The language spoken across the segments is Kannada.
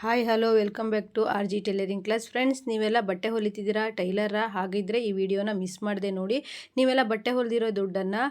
Hi, hello, welcome back to R G tailoring class. Friends, ನೀವೆಲ್ಲ ಬಟ್ಟೆ ಹೊಲಿತಿದ್ದೀರಾ? ಟೈಲರ ಹಾಗಿದ್ರೆ ಈ ವಿಡಿಯೋನ ಮಿಸ್ ಮಾಡದೆ ನೋಡಿ. ನೀವೆಲ್ಲ ಬಟ್ಟೆ ಹೊಲಿದಿರೋ ದುಡ್ಡನ್ನು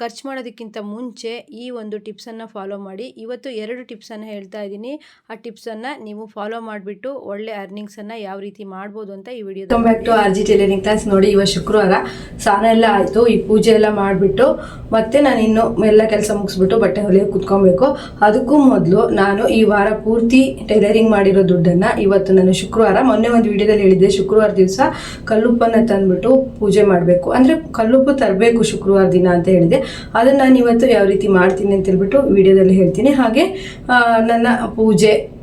ಖರ್ಚು ಮಾಡೋದಕ್ಕಿಂತ ಮುಂಚೆ ಈ ಒಂದು ಟಿಪ್ಸನ್ನು ಫಾಲೋ ಮಾಡಿ. ಇವತ್ತು ಎರಡು ಟಿಪ್ಸನ್ನು ಹೇಳ್ತಾ ಇದ್ದೀನಿ. ಆ ಟಿಪ್ಸನ್ನು ನೀವು ಫಾಲೋ ಮಾಡಿಬಿಟ್ಟು ಒಳ್ಳೆ ಅರ್ನಿಂಗ್ಸನ್ನು ಯಾವ ರೀತಿ ಮಾಡ್ಬೋದು ಅಂತ ಈ video welcome back to R G tailoring class. ನೋಡಿ ಇವತ್ತು ಶುಕ್ರವಾರ ಸ್ನಾನ ಎಲ್ಲ ಆಯಿತು. ಈ ಪೂಜೆ ಎಲ್ಲ ಮಾಡಿಬಿಟ್ಟು ಮತ್ತೆ ನಾನು ಇನ್ನು ಎಲ್ಲ ಕೆಲಸ ಮುಗಿಸ್ಬಿಟ್ಟು ಬಟ್ಟೆ ಹೊಲಿಯೋಕೆ ಕುತ್ಕೊಬೇಕು. ಅದಕ್ಕೂ ಮೊದಲು ನಾನು ಈ ವಾರ ಪೂರ್ತಿ ಟೈಲರಿಂಗ್ ಮಾಡಿರೋ ದುಡ್ಡನ್ನ ಇವತ್ತು ನಾನು ಶುಕ್ರವಾರ, ಮೊನ್ನೆ ಒಂದು ವಿಡಿಯೋದಲ್ಲಿ ಹೇಳಿದ್ದೆ, ಶುಕ್ರವಾರ ದಿವಸ ಕಲ್ಲುಪ್ಪನ್ನ ತಂದ್ಬಿಟ್ಟು ಪೂಜೆ ಮಾಡಬೇಕು. ಅಂದ್ರೆ ಕಲ್ಲುಪ್ಪು ತರಬೇಕು ಶುಕ್ರವಾರ ದಿನ ಅಂತ ಹೇಳಿದೆ. ಅದನ್ನ ನಾನು ಇವತ್ತು ಯಾವ ರೀತಿ ಮಾಡ್ತೀನಿ ಅಂತ ಹೇಳ್ಬಿಟ್ಟು ವಿಡಿಯೋದಲ್ಲಿ ಹೇಳ್ತೀನಿ. ಹಾಗೆ ನನ್ನ ಪೂಜೆ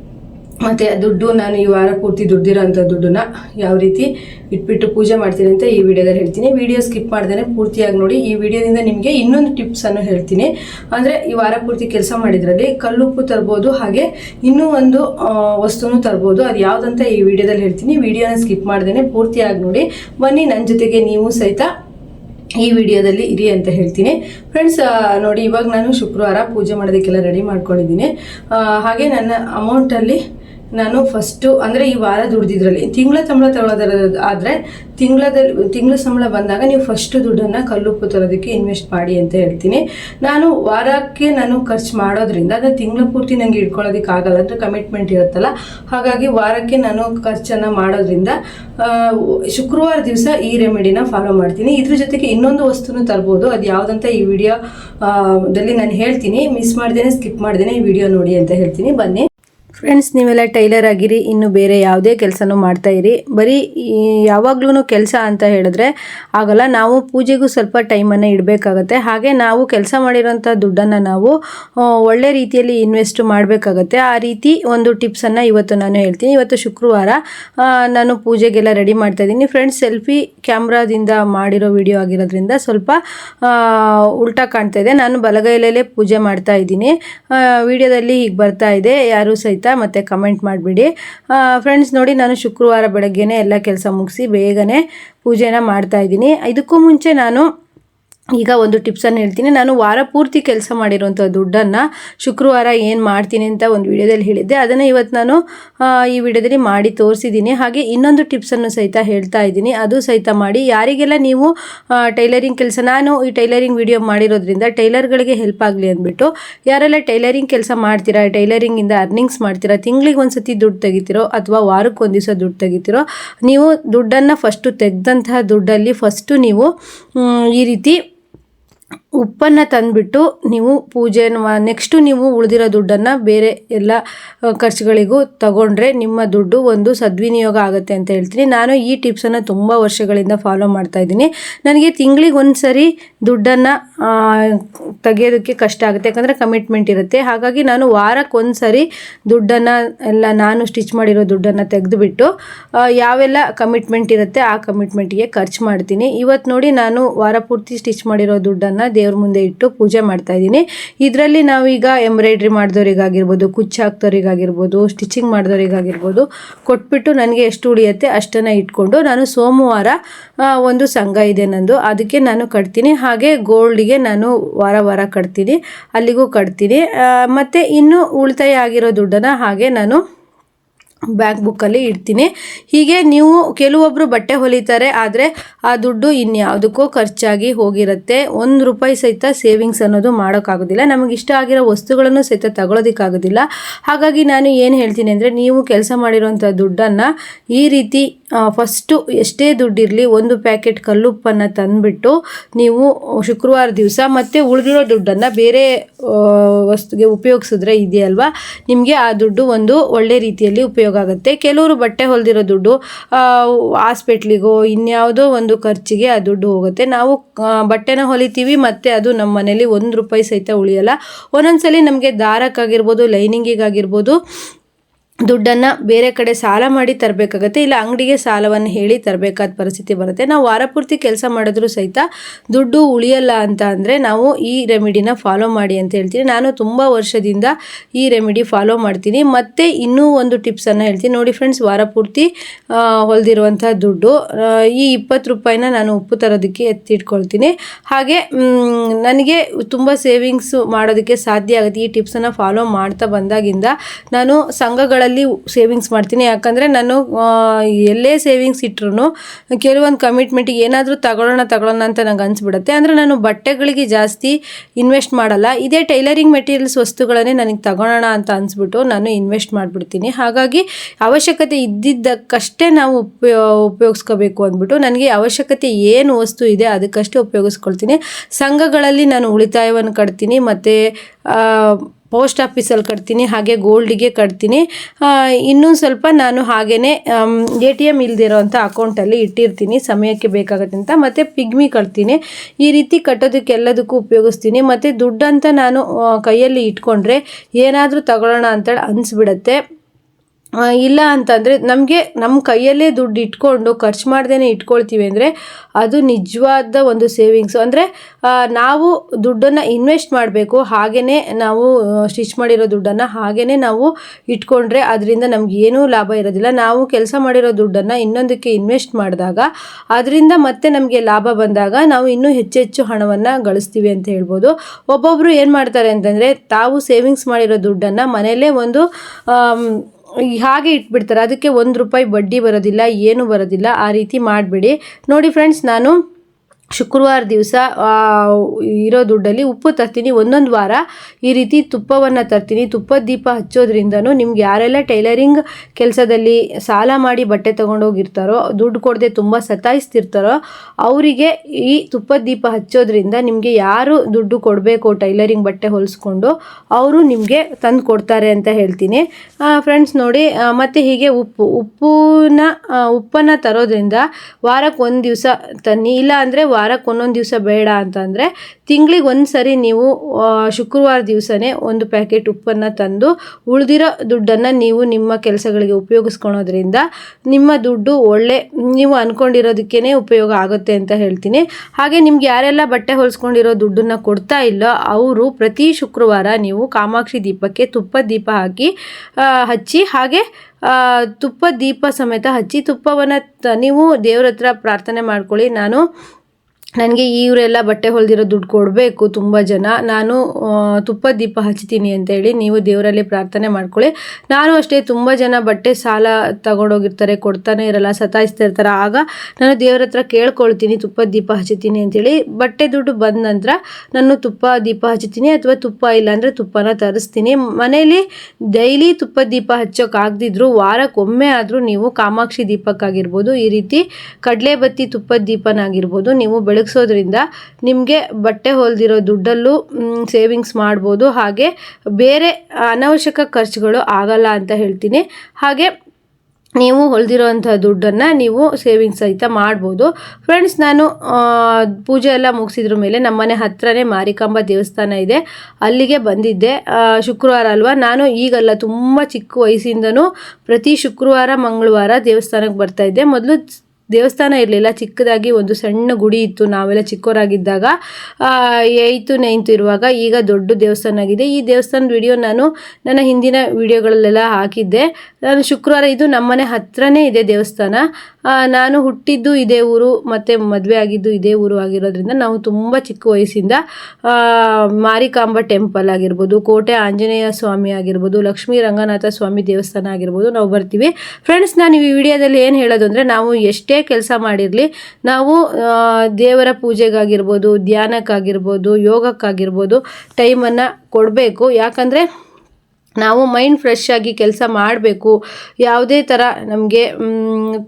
ಮತ್ತೆ ದುಡ್ಡು ನಾನು ಈ ವಾರ ಪೂರ್ತಿ ದುಡ್ಡಿರೋಂಥ ದುಡ್ಡನ್ನ ಯಾವ ರೀತಿ ಇಟ್ಬಿಟ್ಟು ಪೂಜೆ ಮಾಡ್ತೀನಿ ಅಂತ ಈ ವಿಡಿಯೋದಲ್ಲಿ ಹೇಳ್ತೀನಿ. ವಿಡಿಯೋ ಸ್ಕಿಪ್ ಮಾಡ್ದೇನೆ ಪೂರ್ತಿಯಾಗಿ ನೋಡಿ. ಈ ವಿಡಿಯೋದಿಂದ ನಿಮಗೆ ಇನ್ನೊಂದು ಟಿಪ್ಸ್ ಅನ್ನು ಹೇಳ್ತೀನಿ. ಅಂದ್ರೆ ಈ ವಾರ ಪೂರ್ತಿ ಕೆಲಸ ಮಾಡಿದ್ರಲ್ಲಿ ಕಲ್ಲುಪ್ಪು ತರ್ಬೋದು, ಹಾಗೆ ಇನ್ನೂ ಒಂದು ವಸ್ತುನು ತರ್ಬೋದು. ಅದು ಯಾವ್ದಂತ ಈ ವಿಡಿಯೋದಲ್ಲಿ ಹೇಳ್ತೀನಿ. ವಿಡಿಯೋನ ಸ್ಕಿಪ್ ಮಾಡ್ದೇನೆ ಪೂರ್ತಿಯಾಗಿ ನೋಡಿ. ಬನ್ನಿ ನನ್ನ ಜೊತೆಗೆ ನೀವು ಸಹಿತ ಈ ವಿಡಿಯೋದಲ್ಲಿ ಇರಿ ಅಂತ ಹೇಳ್ತೀನಿ. ಫ್ರೆಂಡ್ಸ್ ನೋಡಿ, ಇವಾಗ ನಾನು ಶುಕ್ರವಾರ ಪೂಜೆ ಮಾಡೋದಕ್ಕೆಲ್ಲ ರೆಡಿ ಮಾಡ್ಕೊಂಡಿದ್ದೀನಿ. ಹಾಗೆ ನನ್ನ ಅಮೌಂಟಲ್ಲಿ ನಾನು ಫಸ್ಟು ಅಂದರೆ ಈ ವಾರ ದುಡ್ದಿದ್ರಲ್ಲಿ. ತಿಂಗಳ ಸಂಬಳ ತಗೊಳ್ಳೋದ್ರ ಆದರೆ ತಿಂಗಳದಲ್ಲಿ ತಿಂಗಳ ಸಂಬಳ ಬಂದಾಗ ನೀವು ಫಸ್ಟ್ ದುಡ್ಡನ್ನು ಕಲ್ಲುಪ್ಪು ತರೋದಕ್ಕೆ ಇನ್ವೆಸ್ಟ್ ಮಾಡಿ ಅಂತ ಹೇಳ್ತೀನಿ. ನಾನು ವಾರಕ್ಕೆ ನಾನು ಖರ್ಚು ಮಾಡೋದ್ರಿಂದ ಅದು ತಿಂಗಳ ಪೂರ್ತಿ ನನಗೆ ಇಟ್ಕೊಳ್ಳೋದಕ್ಕೆ ಆಗಲ್ಲ, ಅಂದರೆ ಕಮಿಟ್ಮೆಂಟ್ ಇರುತ್ತಲ್ಲ. ಹಾಗಾಗಿ ವಾರಕ್ಕೆ ನಾನು ಖರ್ಚನ್ನು ಮಾಡೋದ್ರಿಂದ ಶುಕ್ರವಾರ ದಿವಸ ಈ ರೆಮಿಡಿನ ಫಾಲೋ ಮಾಡ್ತೀನಿ. ಇದ್ರ ಜೊತೆಗೆ ಇನ್ನೊಂದು ವಸ್ತುನೂ ತರ್ಬೋದು. ಅದು ಯಾವುದಂತ ಈ ವಿಡಿಯೋ ದಲ್ಲಿ ನಾನು ಹೇಳ್ತೀನಿ. ಮಿಸ್ ಮಾಡ್ದೇನೆ ಸ್ಕಿಪ್ ಮಾಡ್ದೇನೆ, ಈ ವಿಡಿಯೋ ನೋಡಿ ಅಂತ ಹೇಳ್ತೀನಿ. ಬನ್ನಿ. ಫ್ರೆಂಡ್ಸ್ ನೀವೆಲ್ಲ ಟೈಲರ್ ಆಗಿರಿ, ಇನ್ನು ಬೇರೆ ಯಾವುದೇ ಕೆಲಸನೂ ಮಾಡ್ತಾ ಇರಿ. ಬರೀ ಯಾವಾಗ್ಲೂ ಕೆಲಸ ಅಂತ ಹೇಳಿದ್ರೆ ಆಗಲ್ಲ, ನಾವು ಪೂಜೆಗೂ ಸ್ವಲ್ಪ ಟೈಮನ್ನು ಇಡಬೇಕಾಗತ್ತೆ. ಹಾಗೆ ನಾವು ಕೆಲಸ ಮಾಡಿರೋಂಥ ದುಡ್ಡನ್ನು ನಾವು ಒಳ್ಳೆ ರೀತಿಯಲ್ಲಿ ಇನ್ವೆಸ್ಟ್ ಮಾಡಬೇಕಾಗತ್ತೆ. ಆ ರೀತಿ ಒಂದು ಟಿಪ್ಸನ್ನು ಇವತ್ತು ನಾನು ಹೇಳ್ತೀನಿ. ಇವತ್ತು ಶುಕ್ರವಾರ ನಾನು ಪೂಜೆಗೆಲ್ಲ ರೆಡಿ ಮಾಡ್ತಾ ಇದ್ದೀನಿ. ಫ್ರೆಂಡ್ಸ್ ಸೆಲ್ಫಿ ಕ್ಯಾಮ್ರಾದಿಂದ ಮಾಡಿರೋ ವಿಡಿಯೋ ಆಗಿರೋದ್ರಿಂದ ಸ್ವಲ್ಪ ಉಲ್ಟಾ ಕಾಣ್ತಾ ನಾನು ಬಲಗೈಲಲ್ಲೇ ಪೂಜೆ ಮಾಡ್ತಾ ಇದ್ದೀನಿ. ವಿಡಿಯೋದಲ್ಲಿ ಹೀಗೆ ಬರ್ತಾ ಇದೆ. ಯಾರು ಸಹಿತ ಮತ್ತೆ ಕಮೆಂಟ್ ಮಾಡಿಬಿಡಿ. ಫ್ರೆಂಡ್ಸ್ ನೋಡಿ ನಾನು ಶುಕ್ರವಾರ ಬೆಳಗ್ಗೆನೇ ಎಲ್ಲ ಕೆಲಸ ಮುಗಿಸಿ ಬೇಗನೆ ಪೂಜೆನ ಮಾಡ್ತಾ ಇದ್ದೀನಿ. ಇದಕ್ಕೂ ಮುಂಚೆ ನಾನು ಈಗ ಒಂದು ಟಿಪ್ಸನ್ನು ಹೇಳ್ತೀನಿ. ನಾನು ವಾರ ಪೂರ್ತಿ ಕೆಲಸ ಮಾಡಿರುವಂಥ ದುಡ್ಡನ್ನು ಶುಕ್ರವಾರ ಏನು ಮಾಡ್ತೀನಿ ಅಂತ ಒಂದು ವಿಡಿಯೋದಲ್ಲಿ ಹೇಳಿದ್ದೆ. ಅದನ್ನು ಇವತ್ತು ನಾನು ಈ ವಿಡಿಯೋದಲ್ಲಿ ಮಾಡಿ ತೋರಿಸಿದ್ದೀನಿ. ಹಾಗೆ ಇನ್ನೊಂದು ಟಿಪ್ಸನ್ನು ಸಹಿತ ಹೇಳ್ತಾ ಇದ್ದೀನಿ. ಅದು ಸಹಿತ ಮಾಡಿ, ಯಾರಿಗೆಲ್ಲ ನೀವು ಟೈಲರಿಂಗ್ ಕೆಲಸ, ನಾನು ಈ ಟೈಲರಿಂಗ್ ವಿಡಿಯೋ ಮಾಡಿರೋದ್ರಿಂದ ಟೈಲರ್ಗಳಿಗೆ ಹೆಲ್ಪ್ ಆಗಲಿ ಅಂದ್ಬಿಟ್ಟು, ಯಾರೆಲ್ಲ ಟೈಲರಿಂಗ್ ಕೆಲಸ ಮಾಡ್ತೀರಾ, ಟೈಲರಿಂಗಿಂದ ಅರ್ನಿಂಗ್ಸ್ ಮಾಡ್ತೀರಾ, ತಿಂಗಳಿಗೆ ಒಂದು ಸತಿ ದುಡ್ಡು ತೆಗಿತಿರೋ ಅಥವಾ ವಾರಕ್ಕೆ ಒಂದು ದಿವಸ ದುಡ್ಡು ತೆಗಿತಿರೋ, ನೀವು ದುಡ್ಡನ್ನು ಫಸ್ಟು ತೆಗೆದಂತಹ ದುಡ್ಡಲ್ಲಿ ಫಸ್ಟು ನೀವು ಈ ರೀತಿ ಉಪ್ಪನ್ನು ತಂದುಬಿಟ್ಟು ನೀವು ಪೂಜೆ ನೆಕ್ಸ್ಟು ನೀವು ಉಳಿದಿರೋ ದುಡ್ಡನ್ನು ಬೇರೆ ಎಲ್ಲ ಖರ್ಚುಗಳಿಗೂ ತಗೊಂಡ್ರೆ ನಿಮ್ಮ ದುಡ್ಡು ಒಂದು ಸದ್ವಿನಿಯೋಗ ಆಗುತ್ತೆ ಅಂತ ಹೇಳ್ತೀನಿ. ನಾನು ಈ ಟಿಪ್ಸನ್ನು ತುಂಬ ವರ್ಷಗಳಿಂದ ಫಾಲೋ ಮಾಡ್ತಾ ಇದ್ದೀನಿ. ನನಗೆ ತಿಂಗಳಿಗೆ ಒಂದು ಸರಿ ದುಡ್ಡನ್ನು ತೆಗೆಯೋದಕ್ಕೆ ಕಷ್ಟ ಆಗುತ್ತೆ. ಯಾಕಂದರೆ ಕಮಿಟ್ಮೆಂಟ್ ಇರುತ್ತೆ. ಹಾಗಾಗಿ ನಾನು ವಾರಕ್ಕೆ ಒಂದು ಸರಿ ದುಡ್ಡನ್ನು ಎಲ್ಲ ನಾನು ಸ್ಟಿಚ್ ಮಾಡಿರೋ ದುಡ್ಡನ್ನು ತೆಗೆದುಬಿಟ್ಟು ಯಾವೆಲ್ಲ ಕಮಿಟ್ಮೆಂಟ್ ಇರುತ್ತೆ ಆ ಕಮಿಟ್ಮೆಂಟಿಗೆ ಖರ್ಚು ಮಾಡ್ತೀನಿ. ಇವತ್ತು ನೋಡಿ ನಾನು ವಾರ ಪೂರ್ತಿ ಸ್ಟಿಚ್ ಮಾಡಿರೋ ದುಡ್ಡನ್ನು ದೇವ್ರ ಮುಂದೆ ಇಟ್ಟು ಪೂಜೆ ಮಾಡ್ತಾ ಇದ್ದೀನಿ. ಇದರಲ್ಲಿ ನಾವೀಗ ಎಂಬ್ರಾಯ್ಡ್ರಿ ಮಾಡಿದವರಿಗಾಗಿರ್ಬೋದು ಕುಚ್ಚು ಹಾಕ್ದವ್ರಿಗಾಗಿರ್ಬೋದು ಸ್ಟಿಚಿಂಗ್ ಮಾಡಿದವರಿಗಾಗಿರ್ಬೋದು ಕೊಟ್ಬಿಟ್ಟು ನನಗೆ ಎಷ್ಟು ಉಳಿಯುತ್ತೆ ಅಷ್ಟನ್ನು ಇಟ್ಕೊಂಡು ನಾನು ಸೋಮವಾರ ಒಂದು ಸಂಘ ಇದೆ ನಂದು. ಅದಕ್ಕೆ ನಾನು ಕಟ್ತೀನಿ. ಹಾಗೆ ಗೋಲ್ಡಿಗೆ ನಾನು ವಾರ ವಾರ ಕಟ್ತೀನಿ. ಅಲ್ಲಿಗೂ ಕಟ್ತೀನಿ. ಮತ್ತು ಇನ್ನೂ ಉಳಿತಾಯ ಆಗಿರೋ ದುಡ್ಡನ್ನು ಹಾಗೆ ನಾನು ಬ್ಯಾಂಕ್ ಬುಕ್ಕಲ್ಲಿ ಇಡ್ತೀನಿ. ಹೀಗೆ ನೀವು ಕೆಲವೊಬ್ಬರು ಬಟ್ಟೆ ಹೊಲಿತಾರೆ, ಆದರೆ ಆ ದುಡ್ಡು ಇನ್ಯಾವುದಕ್ಕೋ ಖರ್ಚಾಗಿ ಹೋಗಿರುತ್ತೆ. ಒಂದು ರೂಪಾಯಿ ಸಹಿತ ಸೇವಿಂಗ್ಸ್ ಅನ್ನೋದು ಮಾಡೋಕ್ಕಾಗೋದಿಲ್ಲ. ಇಷ್ಟ ಆಗಿರೋ ವಸ್ತುಗಳನ್ನು ಸಹಿತ ತಗೊಳ್ಳೋದಕ್ಕಾಗೋದಿಲ್ಲ ಹಾಗಾಗಿ ನಾನು ಏನು ಹೇಳ್ತೀನಿ ಅಂದರೆ, ನೀವು ಕೆಲಸ ಮಾಡಿರುವಂಥ ದುಡ್ಡನ್ನು ಈ ರೀತಿ ಫಸ್ಟು ಎಷ್ಟೇ ದುಡ್ಡಿರಲಿ ಒಂದು ಪ್ಯಾಕೆಟ್ ಕಲ್ಲುಪ್ಪನ್ನು ತಂದುಬಿಟ್ಟು ನೀವು ಶುಕ್ರವಾರ ದಿವಸ ಮತ್ತು ಉಳಿದಿರೋ ದುಡ್ಡನ್ನು ಬೇರೆ ವಸ್ತುಗೆ ಉಪಯೋಗಿಸಿದ್ರೆ ಇದೆಯಲ್ವಾ? ನಿಮಗೆ ಆ ದುಡ್ಡು ಒಂದು ಒಳ್ಳೆ ರೀತಿಯಲ್ಲಿ ಉಪಯೋಗ ಆಗುತ್ತೆ. ಕೆಲವರು ಬಟ್ಟೆ ಹೊಲಿದಿರೋ ದುಡ್ಡು ಹಾಸ್ಪಿಟ್ಲಿಗೋ ಇನ್ಯಾವುದೋ ಒಂದು ಖರ್ಚಿಗೆ ಆ ದುಡ್ಡು ಹೋಗುತ್ತೆ. ನಾವು ಬಟ್ಟೆನ ಹೊಲಿತೀವಿ, ಮತ್ತು ಅದು ನಮ್ಮ ಮನೇಲಿ ಒಂದು ರೂಪಾಯಿ ಸಹಿತ ಉಳಿಯಲ್ಲ. ಒಂದೊಂದ್ಸಲಿ ನಮಗೆ ದಾರಕ್ಕಾಗಿರ್ಬೋದು ಲೈನಿಂಗಿಗಾಗಿರ್ಬೋದು ದುಡ್ಡನ್ನು ಬೇರೆ ಕಡೆ ಸಾಲ ಮಾಡಿ ತರಬೇಕಾಗತ್ತೆ, ಇಲ್ಲ ಅಂಗಡಿಗೆ ಸಾಲವನ್ನು ಹೇಳಿ ತರಬೇಕಾದ ಪರಿಸ್ಥಿತಿ ಬರುತ್ತೆ. ನಾವು ವಾರ ಪೂರ್ತಿ ಕೆಲಸ ಮಾಡಿದ್ರೂ ಸಹಿತ ದುಡ್ಡು ಉಳಿಯಲ್ಲ ಅಂತ ಅಂದರೆ ನಾವು ಈ ರೆಮಿಡಿನ ಫಾಲೋ ಮಾಡಿ ಅಂತ ಹೇಳ್ತೀನಿ. ನಾನು ತುಂಬ ವರ್ಷದಿಂದ ಈ ರೆಮಿಡಿ ಫಾಲೋ ಮಾಡ್ತೀನಿ. ಮತ್ತು ಇನ್ನೂ ಒಂದು ಟಿಪ್ಸನ್ನು ಹೇಳ್ತೀನಿ. ನೋಡಿ ಫ್ರೆಂಡ್ಸ್ ವಾರ ಪೂರ್ತಿ ಹೊಲ್ದಿರುವಂಥ ದುಡ್ಡು ಈ ಇಪ್ಪತ್ತು ರೂಪಾಯಿನ ನಾನು ಉಪ್ಪು ತರೋದಕ್ಕೆ ಎತ್ತಿಟ್ಕೊಳ್ತೀನಿ. ಹಾಗೆ ನನಗೆ ತುಂಬ ಸೇವಿಂಗ್ಸ್ ಮಾಡೋದಕ್ಕೆ ಸಾಧ್ಯ ಆಗುತ್ತೆ. ಈ ಟಿಪ್ಸನ್ನು ಫಾಲೋ ಮಾಡ್ತಾ ಬಂದಾಗಿಂದ ನಾನು ಸಂಘಗಳಲ್ಲಿ ಸಂಘಗಳಲ್ಲಿ ಸೇವಿಂಗ್ಸ್ ಮಾಡ್ತೀನಿ. ಯಾಕಂದರೆ ನಾನು ಎಲ್ಲೇ ಸೇವಿಂಗ್ಸ್ ಇಟ್ಟರು ಕೆಲವೊಂದು ಕಮಿಟ್ಮೆಂಟಿಗೆ ಏನಾದರೂ ತಗೊಳ್ಳೋಣ ತಗೊಳ್ಳೋಣ ಅಂತ ನಂಗೆ ಅನಿಸ್ಬಿಡುತ್ತೆ. ಅಂದರೆ ನಾನು ಬಟ್ಟೆಗಳಿಗೆ ಜಾಸ್ತಿ ಇನ್ವೆಸ್ಟ್ ಮಾಡಲ್ಲ. ಇದೇ ಟೈಲರಿಂಗ್ ಮೆಟೀರಿಯಲ್ಸ್ ವಸ್ತುಗಳನ್ನೇ ನನಗೆ ತಗೊಳ್ಳೋಣ ಅಂತ ಅನಿಸ್ಬಿಟ್ಟು ನಾನು ಇನ್ವೆಸ್ಟ್ ಮಾಡಿಬಿಡ್ತೀನಿ. ಹಾಗಾಗಿ ಅವಶ್ಯಕತೆ ಇದ್ದಿದ್ದಕ್ಕಷ್ಟೇ ನಾವು ಉಪಯೋ, ಉಪಯೋಗಿಸ್ಕೋಬೇಕು ಅಂದ್ಬಿಟ್ಟು ನನಗೆ ಅವಶ್ಯಕತೆ ಏನು ವಸ್ತು ಇದೆ ಅದಕ್ಕಷ್ಟೇ ಉಪಯೋಗಿಸ್ಕೊಳ್ತೀನಿ. ಸಂಘಗಳಲ್ಲಿ ನಾನು ಉಳಿತಾಯವನ್ನು ಕಟ್ತೀನಿ. ಮತ್ತು ಪೋಸ್ಟ್ ಆಫೀಸಲ್ಲಿ ಕಟ್ತೀನಿ, ಹಾಗೆ ಗೋಲ್ಡಿಗೆ ಕಟ್ತೀನಿ. ಇನ್ನೂ ಸ್ವಲ್ಪ ನಾನು ಹಾಗೆಯೇ ಎ ಟಿ ಎಂ ಇಲ್ದಿರೋಂಥ ಅಕೌಂಟಲ್ಲಿ ಇಟ್ಟಿರ್ತೀನಿ, ಸಮಯಕ್ಕೆ ಬೇಕಾಗತ್ತೆ ಅಂತ ಮತ್ತು ಪಿಗ್ಮಿ ಕಟ್ತೀನಿ. ಈ ರೀತಿ ಕಟ್ಟೋದಕ್ಕೆ ಎಲ್ಲದಕ್ಕೂ ಉಪಯೋಗಿಸ್ತೀನಿ. ಮತ್ತು ದುಡ್ಡಂತ ನಾನು ಕೈಯಲ್ಲಿ ಇಟ್ಕೊಂಡ್ರೆ ಏನಾದರೂ ತಗೊಳ್ಳೋಣ ಅಂತೇಳಿ ಅನಿಸ್ಬಿಡತ್ತೆ. ಇಲ್ಲ ಅಂತಂದರೆ ನಮಗೆ ನಮ್ಮ ಕೈಯಲ್ಲೇ ದುಡ್ಡು ಇಟ್ಕೊಂಡು ಖರ್ಚು ಮಾಡ್ದೇ ಇಟ್ಕೊಳ್ತೀವಿ ಅಂದರೆ ಅದು ನಿಜವಾದ ಒಂದು ಸೇವಿಂಗ್ಸು ಅಂದರೆ ನಾವು ದುಡ್ಡನ್ನು ಇನ್ವೆಸ್ಟ್ ಮಾಡಬೇಕು ಹಾಗೆಯೇ ನಾವು ಸ್ಟಿಚ್ ಮಾಡಿರೋ ದುಡ್ಡನ್ನು ಹಾಗೆಯೇ ನಾವು ಇಟ್ಕೊಂಡ್ರೆ ಅದರಿಂದ ನಮ್ಗೆ ಏನೂ ಲಾಭ ಇರೋದಿಲ್ಲ. ನಾವು ಕೆಲಸ ಮಾಡಿರೋ ದುಡ್ಡನ್ನು ಇನ್ನೊಂದಕ್ಕೆ ಇನ್ವೆಸ್ಟ್ ಮಾಡಿದಾಗ ಅದರಿಂದ ಮತ್ತೆ ನಮಗೆ ಲಾಭ ಬಂದಾಗ ನಾವು ಇನ್ನೂ ಹೆಚ್ಚೆಚ್ಚು ಹಣವನ್ನು ಗಳಿಸ್ತೀವಿ ಅಂತ ಹೇಳ್ಬೋದು. ಒಬ್ಬೊಬ್ಬರು ಏನು ಮಾಡ್ತಾರೆ ಅಂತಂದರೆ, ತಾವು ಸೇವಿಂಗ್ಸ್ ಮಾಡಿರೋ ದುಡ್ಡನ್ನು ಮನೆಯಲ್ಲೇ ಒಂದು ಹಾಗೆ ಇಟ್ಬಿಡ್ತಾರೆ. ಅದಕ್ಕೆ ಒಂದು ರೂಪಾಯಿ ಬಡ್ಡಿ ಬರೋದಿಲ್ಲ, ಏನು ಬರೋದಿಲ್ಲ. ಆ ರೀತಿ ಮಾಡಬೇಡಿ. ನೋಡಿ ಫ್ರೆಂಡ್ಸ್ ನಾನು ಶುಕ್ರವಾರ ದಿವಸ ಇರೋ ದುಡ್ಡಲ್ಲಿ ಉಪ್ಪು ತರ್ತೀನಿ, ಒಂದೊಂದು ವಾರ ಈ ರೀತಿ ತುಪ್ಪವನ್ನು ತರ್ತೀನಿ. ತುಪ್ಪದ ದೀಪ ಹಚ್ಚೋದ್ರಿಂದನೂ ನಿಮ್ಗೆ ಯಾರೆಲ್ಲ ಟೈಲರಿಂಗ್ ಕೆಲಸದಲ್ಲಿ ಸಾಲ ಮಾಡಿ ಬಟ್ಟೆ ತೊಗೊಂಡೋಗಿರ್ತಾರೋ, ದುಡ್ಡು ಕೊಡದೆ ತುಂಬ ಸತಾಯಿಸ್ತಿರ್ತಾರೋ, ಅವರಿಗೆ ಈ ತುಪ್ಪದ ದೀಪ ಹಚ್ಚೋದ್ರಿಂದ ನಿಮಗೆ ಯಾರು ದುಡ್ಡು ಕೊಡಬೇಕು ಟೈಲರಿಂಗ್ ಬಟ್ಟೆ ಹೊಲಿಸ್ಕೊಂಡು, ಅವರು ನಿಮಗೆ ತಂದು ಕೊಡ್ತಾರೆ ಅಂತ ಹೇಳ್ತೀನಿ. ಫ್ರೆಂಡ್ಸ್ ನೋಡಿ ಮತ್ತು ಹೀಗೆ ಉಪ್ಪು ಉಪ್ಪನ್ನ ಉಪ್ಪನ್ನು ತರೋದ್ರಿಂದ ವಾರಕ್ಕೆ ಒಂದು ದಿವಸ ತನ್ನಿ ಇಲ್ಲ ಅಂದರೆ ವಾರಕ್ಕೆ ಒಂದೊಂದು ದಿವಸ ಬೇಡ ಅಂತಂದರೆ ತಿಂಗಳಿಗೆ ಒಂದು ಸರಿ ನೀವು ಶುಕ್ರವಾರ ದಿವಸನೇ ಒಂದು ಪ್ಯಾಕೆಟ್ ಉಪ್ಪನ್ನು ತಂದು ಉಳಿದಿರೋ ದುಡ್ಡನ್ನು ನೀವು ನಿಮ್ಮ ಕೆಲಸಗಳಿಗೆ ಉಪಯೋಗಿಸ್ಕೊಳೋದ್ರಿಂದ ನಿಮ್ಮ ದುಡ್ಡು ಒಳ್ಳೆ, ನೀವು ಅಂದ್ಕೊಂಡಿರೋದಕ್ಕೇ ಉಪಯೋಗ ಆಗುತ್ತೆ ಅಂತ ಹೇಳ್ತೀನಿ. ಹಾಗೆ ನಿಮ್ಗೆ ಯಾರೆಲ್ಲ ಬಟ್ಟೆ ಹೊಲಿಸ್ಕೊಂಡಿರೋ ದುಡ್ಡನ್ನು ಕೊಡ್ತಾ ಇಲ್ಲೋ ಅವರು ಪ್ರತಿ ಶುಕ್ರವಾರ ನೀವು ಕಾಮಾಕ್ಷಿ ದೀಪಕ್ಕೆ ತುಪ್ಪ ದೀಪ ಹಾಕಿ ಹಚ್ಚಿ ಹಾಗೆ ತುಪ್ಪ ದೀಪ ಸಮೇತ ಹಚ್ಚಿ ತುಪ್ಪವನ್ನು ನೀವು ದೇವ್ರ ಹತ್ರ ಪ್ರಾರ್ಥನೆ ಮಾಡ್ಕೊಳ್ಳಿ. ನಾನು ನನಗೆ ಇವರೆಲ್ಲ ಬಟ್ಟೆ ಹೊಲಿದಿರೋ ದುಡ್ಡು ಕೊಡಬೇಕು ತುಂಬ ಜನ. ನಾನು ತುಪ್ಪ ದೀಪ ಹಚ್ತೀನಿ ಅಂತೇಳಿ ನೀವು ದೇವರಲ್ಲಿ ಪ್ರಾರ್ಥನೆ ಮಾಡ್ಕೊಳ್ಳಿ. ನಾನು ಅಷ್ಟೇ ತುಂಬ ಜನ ಬಟ್ಟೆ ಸಾಲ ತಗೊಂಡೋಗಿರ್ತಾರೆ, ಕೊಡ್ತಾನೆ ಇರಲ್ಲ, ಸತಾಯಿಸ್ತಾ ಇರ್ತಾರೆ. ಆಗ ನಾನು ದೇವ್ರ ಹತ್ರ ಕೇಳ್ಕೊಳ್ತೀನಿ, ತುಪ್ಪ ದೀಪ ಹಚ್ತೀನಿ ಅಂತೇಳಿ. ಬಟ್ಟೆ ದುಡ್ಡು ಬಂದ ನಂತರ ನಾನು ತುಪ್ಪ ದೀಪ ಹಚ್ತೀನಿ ಅಥವಾ ತುಪ್ಪ ಇಲ್ಲ ಅಂದರೆ ತುಪ್ಪನ ತರಿಸ್ತೀನಿ. ಮನೇಲಿ ಡೈಲಿ ತುಪ್ಪ ದೀಪ ಹಚ್ಚೋಕ್ಕಾಗದಿದ್ರು ವಾರಕ್ಕೊಮ್ಮೆ ಆದರೂ ನೀವು ಕಾಮಾಕ್ಷಿ ದೀಪಕ್ಕಾಗಿರ್ಬೋದು, ಈ ರೀತಿ ಕಡಲೆ ಬತ್ತಿ ತುಪ್ಪದ ದೀಪನಾಗಿರ್ಬೋದು, ನೀವು ಬೆಳಗ್ಸೋದ್ರಿಂದ ನಿಮಗೆ ಬಟ್ಟೆ ಹೊಲ್ದಿರೋ ದುಡ್ಡಲ್ಲೂ ಸೇವಿಂಗ್ಸ್ ಮಾಡ್ಬೋದು. ಹಾಗೆ ಬೇರೆ ಅನವಶ್ಯಕ ಖರ್ಚುಗಳು ಆಗಲ್ಲ ಅಂತ ಹೇಳ್ತೀನಿ. ಹಾಗೆ ನೀವು ಹೊಲ್ದಿರೋಂಥ ದುಡ್ಡನ್ನು ನೀವು ಸೇವಿಂಗ್ಸ್ ಸಹಿತ ಮಾಡ್ಬೋದು. ಫ್ರೆಂಡ್ಸ್ ನಾನು ಪೂಜೆ ಎಲ್ಲ ಮುಗಿಸಿದ್ರ ಮೇಲೆ ನಮ್ಮನೆ ಹತ್ರನೇ ಮಾರಿಕಾಂಬ ದೇವಸ್ಥಾನ ಇದೆ. ಅಲ್ಲಿಗೆ ಬಂದಿದ್ದೆ. ಶುಕ್ರವಾರ ಅಲ್ವಾ? ನಾನು ಈಗಲ್ಲ ತುಂಬ ಚಿಕ್ಕ ವಯಸ್ಸಿಂದನೂ ಪ್ರತಿ ಶುಕ್ರವಾರ, ಮಂಗಳವಾರ ದೇವಸ್ಥಾನಕ್ಕೆ ಬರ್ತಾ ಇದ್ದೆ. ಮೊದಲು ದೇವಸ್ಥಾನ ಇರಲಿಲ್ಲ, ಚಿಕ್ಕದಾಗಿ ಒಂದು ಸಣ್ಣ ಗುಡಿ ಇತ್ತು, ನಾವೆಲ್ಲ ಚಿಕ್ಕವರಾಗಿದ್ದಾಗ ಏಯ್ತು ನೈಂತು ಇರುವಾಗ ಈಗ ದೊಡ್ಡ ದೇವಸ್ಥಾನ ಆಗಿದೆ. ಈ ದೇವಸ್ಥಾನದ ವಿಡಿಯೋ ನಾನು ನನ್ನ ಹಿಂದಿನ ವಿಡಿಯೋಗಳಲ್ಲೆಲ್ಲ ಹಾಕಿದ್ದೆ. ನಾನು ಶುಕ್ರವಾರ ಇದು ನಮ್ಮನೆ ಹತ್ರನೇ ಇದೆ ದೇವಸ್ಥಾನ. ನಾನು ಹುಟ್ಟಿದ್ದು ಇದೇ ಊರು, ಮತ್ತು ಮದುವೆ ಆಗಿದ್ದು ಇದೇ ಊರು ಆಗಿರೋದ್ರಿಂದ ನಾವು ತುಂಬ ಚಿಕ್ಕ ವಯಸ್ಸಿಂದ ಮಾರಿಕಾಂಬ ಟೆಂಪಲ್ ಆಗಿರ್ಬೋದು, ಕೋಟೆ ಆಂಜನೇಯ ಸ್ವಾಮಿ ಆಗಿರ್ಬೋದು, ಲಕ್ಷ್ಮೀ ರಂಗನಾಥ ಸ್ವಾಮಿ ದೇವಸ್ಥಾನ ಆಗಿರ್ಬೋದು ನಾವು ಬರ್ತೀವಿ. ಫ್ರೆಂಡ್ಸ್ ನಾನು ಈ ವಿಡಿಯೋದಲ್ಲಿ ಏನು ಹೇಳೋದು ಅಂದರೆ ನಾವು ಎಷ್ಟೇ ಕೆಲಸ ಮಾಡಿರಲಿ. ನಾವು ದೇವರ ಪೂಜೆಗಾಗಿರ್ಬೋದು ಧ್ಯಾನಕ್ಕಾಗಿರ್ಬೋದು ಯೋಗಕ್ಕಾಗಿರ್ಬೋದು ಟೈಮನ್ನು ಕೊಡಬೇಕು. ಯಾಕಂದರೆ ನಾವು ಮೈಂಡ್ ಫ್ರೆಶ್ ಆಗಿ ಕೆಲಸ ಮಾಡಬೇಕು. ಯಾವುದೇ ಥರ ನಮಗೆ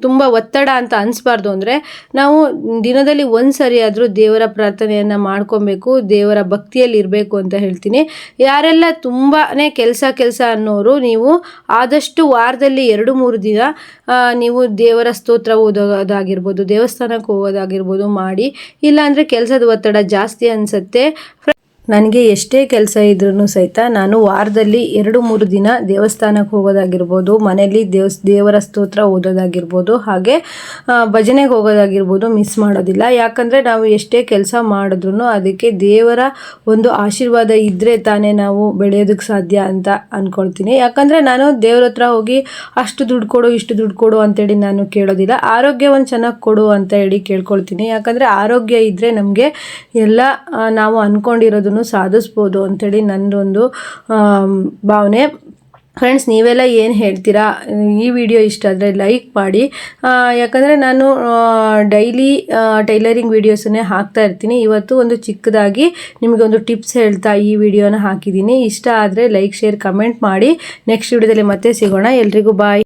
ತುಂಬ ಒತ್ತಡ ಅಂತ ಅನಿಸ್ಬಾರ್ದು ಅಂದರೆ ನಾವು ದಿನದಲ್ಲಿ ಒಂದು ಸರಿ ಆದರೂ ದೇವರ ಪ್ರಾರ್ಥನೆಯನ್ನು ಮಾಡ್ಕೊಬೇಕು, ದೇವರ ಭಕ್ತಿಯಲ್ಲಿ ಇರಬೇಕು ಅಂತ ಹೇಳ್ತೀನಿ. ಯಾರೆಲ್ಲ ತುಂಬಾ ಕೆಲಸ ಕೆಲಸ ಅನ್ನೋರು, ನೀವು ಆದಷ್ಟು ವಾರದಲ್ಲಿ ಎರಡು ಮೂರು ದಿನ ನೀವು ದೇವರ ಸ್ತೋತ್ರ ಓದೋದಾಗಿರ್ಬೋದು, ದೇವಸ್ಥಾನಕ್ಕೆ ಹೋಗೋದಾಗಿರ್ಬೋದು ಮಾಡಿ, ಇಲ್ಲಾಂದರೆ ಕೆಲಸದ ಒತ್ತಡ ಜಾಸ್ತಿ ಅನಿಸುತ್ತೆ. ನನಗೆ ಎಷ್ಟೇ ಕೆಲಸ ಇದ್ರೂ ಸಹಿತ ನಾನು ವಾರದಲ್ಲಿ ಎರಡು ಮೂರು ದಿನ ದೇವಸ್ಥಾನಕ್ಕೆ ಹೋಗೋದಾಗಿರ್ಬೋದು, ಮನೆಯಲ್ಲಿ ದೇವಸ್, ದೇವರ ಸ್ತೋತ್ರ ಓದೋದಾಗಿರ್ಬೋದು, ಹಾಗೆ ಭಜನೆಗೆ ಹೋಗೋದಾಗಿರ್ಬೋದು ಮಿಸ್ ಮಾಡೋದಿಲ್ಲ. ಯಾಕಂದರೆ ನಾವು ಎಷ್ಟೇ ಕೆಲಸ ಮಾಡಿದ್ರು ಅದಕ್ಕೆ ದೇವರ ಒಂದು ಆಶೀರ್ವಾದ ಇದ್ದರೆ ತಾನೇ ನಾವು ಬೆಳೆಯೋದಕ್ಕೆ ಸಾಧ್ಯ ಅಂತ ಅಂದ್ಕೊಳ್ತೀನಿ ಯಾಕಂದರೆ ನಾನು ದೇವ್ರ ಹತ್ರ ಹೋಗಿ ಅಷ್ಟು ದುಡ್ಡು ಕೊಡು, ಇಷ್ಟು ದುಡ್ಡು ಕೊಡು ಅಂತೇಳಿ ನಾನು ಕೇಳೋದಿಲ್ಲ. ಆರೋಗ್ಯವನ್ನು ಚೆನ್ನಾಗಿ ಕೊಡು ಅಂತ ಹೇಳಿ ಕೇಳ್ಕೊಳ್ತೀನಿ. ಯಾಕಂದರೆ ಆರೋಗ್ಯ ಇದ್ದರೆ ನಮಗೆ ಎಲ್ಲ ನಾವು ಅಂದ್ಕೊಂಡಿರೋದನ್ನು ಸಾಧಿಸ್ಬೋದು ಅಂಥೇಳಿ ನನ್ನದೊಂದು ಭಾವನೆ. ಫ್ರೆಂಡ್ಸ್ ನೀವೆಲ್ಲ ಏನು ಹೇಳ್ತೀರಾ? ಈ ವಿಡಿಯೋ ಇಷ್ಟ ಆದರೆ ಲೈಕ್ ಮಾಡಿ. ಯಾಕಂದರೆ ನಾನು ಡೈಲಿ ಟೈಲರಿಂಗ್ ವೀಡಿಯೋಸನ್ನೇ ಹಾಕ್ತಾ ಇರ್ತೀನಿ. ಇವತ್ತು ಒಂದು ಚಿಕ್ಕದಾಗಿ ನಿಮಗೆ ಒಂದು ಟಿಪ್ಸ್ ಹೇಳ್ತಾ ಈ ವಿಡಿಯೋನ ಹಾಕಿದ್ದೀನಿ. ಇಷ್ಟ ಆದರೆ ಲೈಕ್ ಶೇರ್ ಕಮೆಂಟ್ ಮಾಡಿ. ನೆಕ್ಸ್ಟ್ ವಿಡಿಯೋದಲ್ಲಿ ಮತ್ತೆ ಸಿಗೋಣ. ಎಲ್ರಿಗೂ ಬಾಯ್